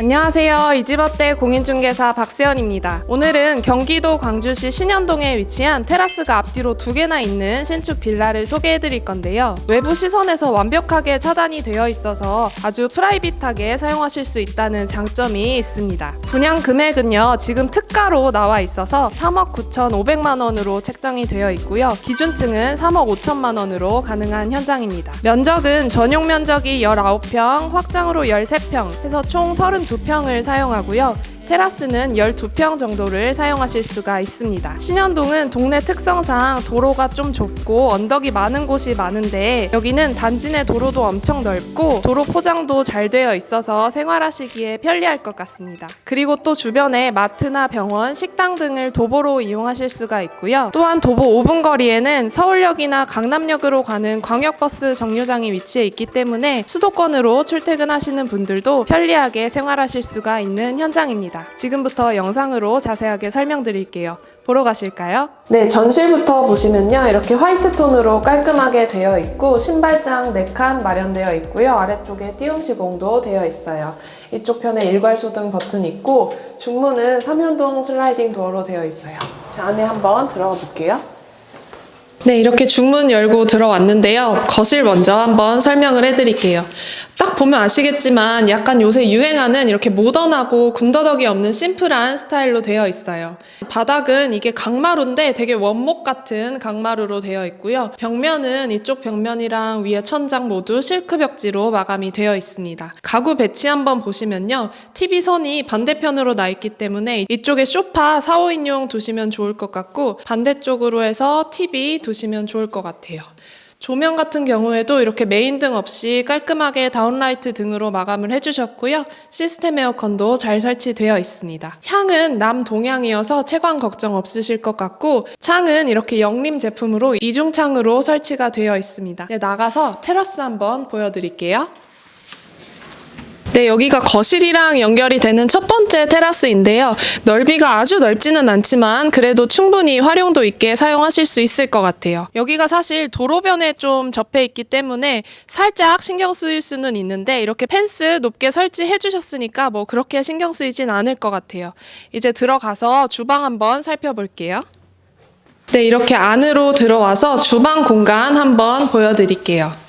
안녕하세요. 이지버때 공인중개사 박세연입니다. 오늘은 경기도 광주시 신현동에 위치한 테라스가 앞뒤로 두 개나 있는 신축 빌라를 소개해 드릴 건데요. 외부 시선에서 완벽하게 차단이 되어 있어서 아주 프라이빗하게 사용하실 수 있다는 장점이 있습니다. 분양 금액은요, 지금 특가로 나와 있어서 3억 9,500만 원으로 책정이 되어 있고요. 기준층은 3억 5천만 원으로 가능한 현장입니다. 면적은 전용 면적이 19평, 확장으로 13평 해서 총 32평을 사용하고요. 테라스는 12평 정도를 사용하실 수가 있습니다. 신현동은 동네 특성상 도로가 좀 좁고 언덕이 많은 곳이 많은데 여기는 단지 내 도로도 엄청 넓고 도로 포장도 잘 되어 있어서 생활하시기에 편리할 것 같습니다. 그리고 또 주변에 마트나 병원, 식당 등을 도보로 이용하실 수가 있고요. 또한 도보 5분 거리에는 서울역이나 강남역으로 가는 광역버스 정류장이 위치해 있기 때문에 수도권으로 출퇴근하시는 분들도 편리하게 생활하실 수가 있는 현장입니다. 지금부터 영상으로 자세하게 설명드릴게요. 보러 가실까요? 네, 전실부터 보시면요. 이렇게 화이트 톤으로 깔끔하게 되어 있고 신발장 4칸 마련되어 있고요. 아래쪽에 띄움 시공도 되어 있어요. 이쪽 편에 일괄소등 버튼 있고 중문은 삼연동 슬라이딩 도어로 되어 있어요. 자, 안에 한번 들어가 볼게요. 네, 이렇게 중문 열고 들어왔는데요. 거실 먼저 한번 설명을 해드릴게요. 딱 보면 아시겠지만 약간 요새 유행하는 이렇게 모던하고 군더더기 없는 심플한 스타일로 되어 있어요. 바닥은 이게 강마루인데 되게 원목 같은 강마루로 되어 있고요. 벽면은 이쪽 벽면이랑 위에 천장 모두 실크 벽지로 마감이 되어 있습니다. 가구 배치 한번 보시면요. TV 선이 반대편으로 나 있기 때문에 이쪽에 소파 4, 5인용 두시면 좋을 것 같고 반대쪽으로 해서 TV 두시면 좋을 것 같아요. 조명 같은 경우에도 이렇게 메인 등 없이 깔끔하게 다운라이트 등으로 마감을 해주셨고요. 시스템 에어컨도 잘 설치되어 있습니다. 향은 남동향이어서 채광 걱정 없으실 것 같고 창은 이렇게 영림 제품으로 이중창으로 설치가 되어 있습니다. 네, 나가서 테라스 한번 보여드릴게요. 네, 여기가 거실이랑 연결이 되는 첫 번째 테라스인데요. 넓이가 아주 넓지는 않지만 그래도 충분히 활용도 있게 사용하실 수 있을 것 같아요. 여기가 사실 도로변에 좀 접해 있기 때문에 살짝 신경 쓰일 수는 있는데 이렇게 펜스 높게 설치해 주셨으니까 뭐 그렇게 신경 쓰이진 않을 것 같아요. 이제 들어가서 주방 한번 살펴볼게요. 네, 이렇게 안으로 들어와서 주방 공간 한번 보여드릴게요.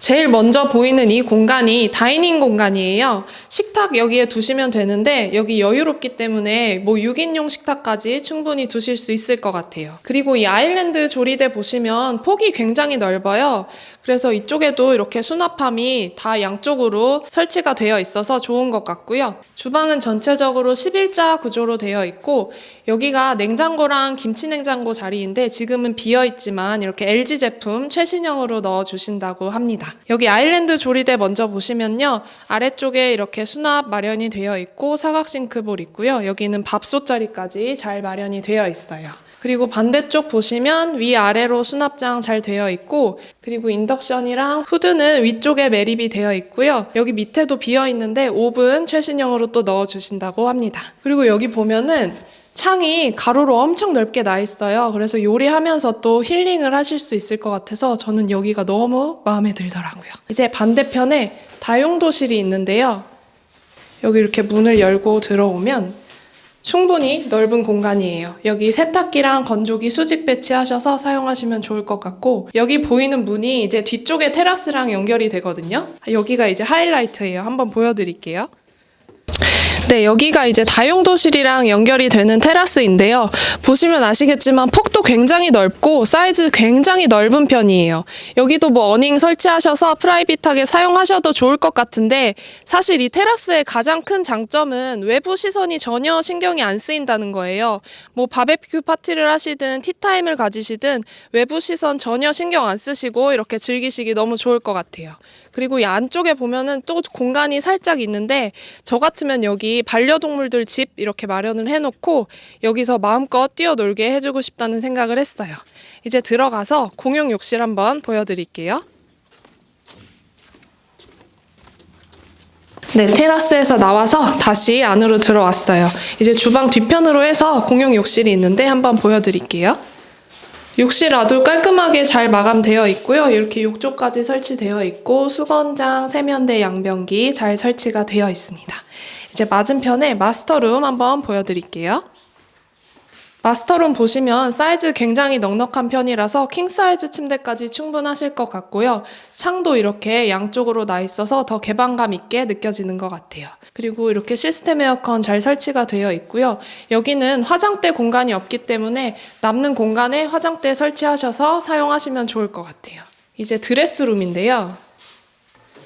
제일 먼저 보이는 이 공간이 다이닝 공간이에요. 식탁 여기에 두시면 되는데 여기 여유롭기 때문에 뭐 6인용 식탁까지 충분히 두실 수 있을 것 같아요. 그리고 이 아일랜드 조리대 보시면 폭이 굉장히 넓어요. 그래서 이쪽에도 이렇게 수납함이 다 양쪽으로 설치가 되어 있어서 좋은 것 같고요. 주방은 전체적으로 11자 구조로 되어 있고 여기가 냉장고랑 김치 냉장고 자리인데 지금은 비어 있지만 이렇게 LG 제품 최신형으로 넣어 주신다고 합니다. 여기 아일랜드 조리대 먼저 보시면요. 아래쪽에 이렇게 수납 마련이 되어 있고 사각 싱크볼 있고요. 여기는 밥솥 자리까지 잘 마련이 되어 있어요. 그리고 반대쪽 보시면 위아래로 수납장 잘 되어 있고 그리고 인덕션이랑 후드는 위쪽에 매립이 되어 있고요. 여기 밑에도 비어 있는데 오븐 최신형으로 또 넣어 주신다고 합니다. 그리고 여기 보면은 창이 가로로 엄청 넓게 나 있어요. 그래서 요리하면서 또 힐링을 하실 수 있을 것 같아서 저는 여기가 너무 마음에 들더라고요. 이제 반대편에 다용도실이 있는데요. 여기 이렇게 문을 열고 들어오면 충분히 넓은 공간이에요. 여기 세탁기랑 건조기 수직 배치하셔서 사용하시면 좋을 것 같고 여기 보이는 문이 이제 뒤쪽에 테라스랑 연결이 되거든요. 여기가 이제 하이라이트예요. 한번 보여드릴게요. 네, 여기가 이제 다용도실이랑 연결이 되는 테라스인데요. 보시면 아시겠지만 폭도 굉장히 넓고 사이즈 굉장히 넓은 편이에요. 여기도 뭐 어닝 설치하셔서 프라이빗하게 사용하셔도 좋을 것 같은데 사실 이 테라스의 가장 큰 장점은 외부 시선이 전혀 신경이 안 쓰인다는 거예요. 뭐 바베큐 파티를 하시든 티타임을 가지시든 외부 시선 전혀 신경 안 쓰시고 이렇게 즐기시기 너무 좋을 것 같아요. 그리고 이 안쪽에 보면은 또 공간이 살짝 있는데 저 같으면 여기 반려동물들 집 이렇게 마련을 해놓고 여기서 마음껏 뛰어놀게 해주고 싶다는 생각을 했어요. 이제 들어가서 공용 욕실 한번 보여드릴게요. 네, 테라스에서 나와서 다시 안으로 들어왔어요. 이제 주방 뒤편으로 해서 공용 욕실이 있는데 한번 보여드릴게요. 욕실 아주 깔끔하게 잘 마감되어 있고요. 이렇게 욕조까지 설치되어 있고 수건장, 세면대, 양변기 잘 설치가 되어 있습니다. 이제 맞은편에 마스터룸 한번 보여드릴게요. 마스터룸 보시면 사이즈 굉장히 넉넉한 편이라서 킹 사이즈 침대까지 충분하실 것 같고요. 창도 이렇게 양쪽으로 나 있어서 더 개방감 있게 느껴지는 것 같아요. 그리고 이렇게 시스템 에어컨 잘 설치가 되어 있고요. 여기는 화장대 공간이 없기 때문에 남는 공간에 화장대 설치하셔서 사용하시면 좋을 것 같아요. 이제 드레스룸인데요.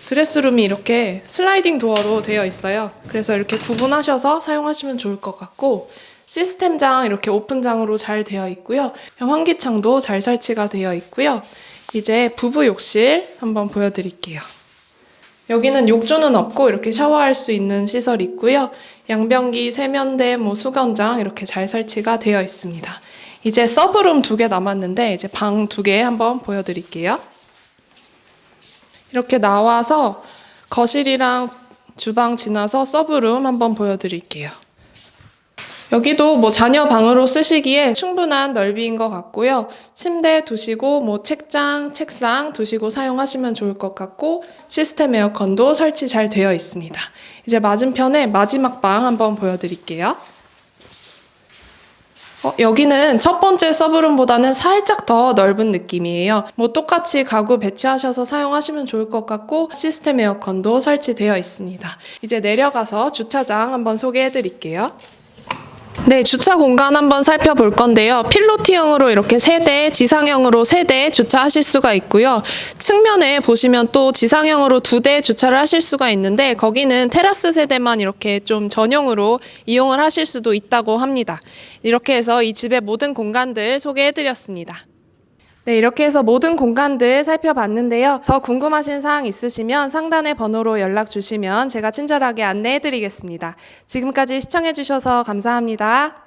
드레스룸이 이렇게 슬라이딩 도어로 되어 있어요. 그래서 이렇게 구분하셔서 사용하시면 좋을 것 같고 시스템장 이렇게 오픈장으로 잘 되어 있고요. 환기창도 잘 설치가 되어 있고요. 이제 부부 욕실 한번 보여드릴게요. 여기는 욕조는 없고 이렇게 샤워할 수 있는 시설 있고요. 양변기, 세면대, 뭐 수건장 이렇게 잘 설치가 되어 있습니다. 이제 서브룸 두 개 남았는데 이제 방 두 개 한번 보여드릴게요. 이렇게 나와서 거실이랑 주방 지나서 서브룸 한번 보여드릴게요. 여기도 뭐 자녀 방으로 쓰시기에 충분한 넓이인 것 같고요. 침대 두시고 뭐 책장, 책상 두시고 사용하시면 좋을 것 같고 시스템 에어컨도 설치 잘 되어 있습니다. 이제 맞은편에 마지막 방 한번 보여드릴게요. 어, 여기는 첫 번째 서브룸보다는 살짝 더 넓은 느낌이에요. 뭐 똑같이 가구 배치하셔서 사용하시면 좋을 것 같고 시스템 에어컨도 설치되어 있습니다. 이제 내려가서 주차장 한번 소개해 드릴게요. 네, 주차 공간 한번 살펴볼 건데요. 필로티형으로 이렇게 세대, 지상형으로 세대 주차하실 수가 있고요. 측면에 보시면 또 지상형으로 두 대 주차를 하실 수가 있는데 거기는 테라스 세대만 이렇게 좀 전용으로 이용을 하실 수도 있다고 합니다. 이렇게 해서 이 집의 모든 공간들 소개해 드렸습니다. 네, 이렇게 해서 모든 공간들 살펴봤는데요. 더 궁금하신 사항 있으시면 상단의 번호로 연락 주시면 제가 친절하게 안내해 드리겠습니다. 지금까지 시청해 주셔서 감사합니다.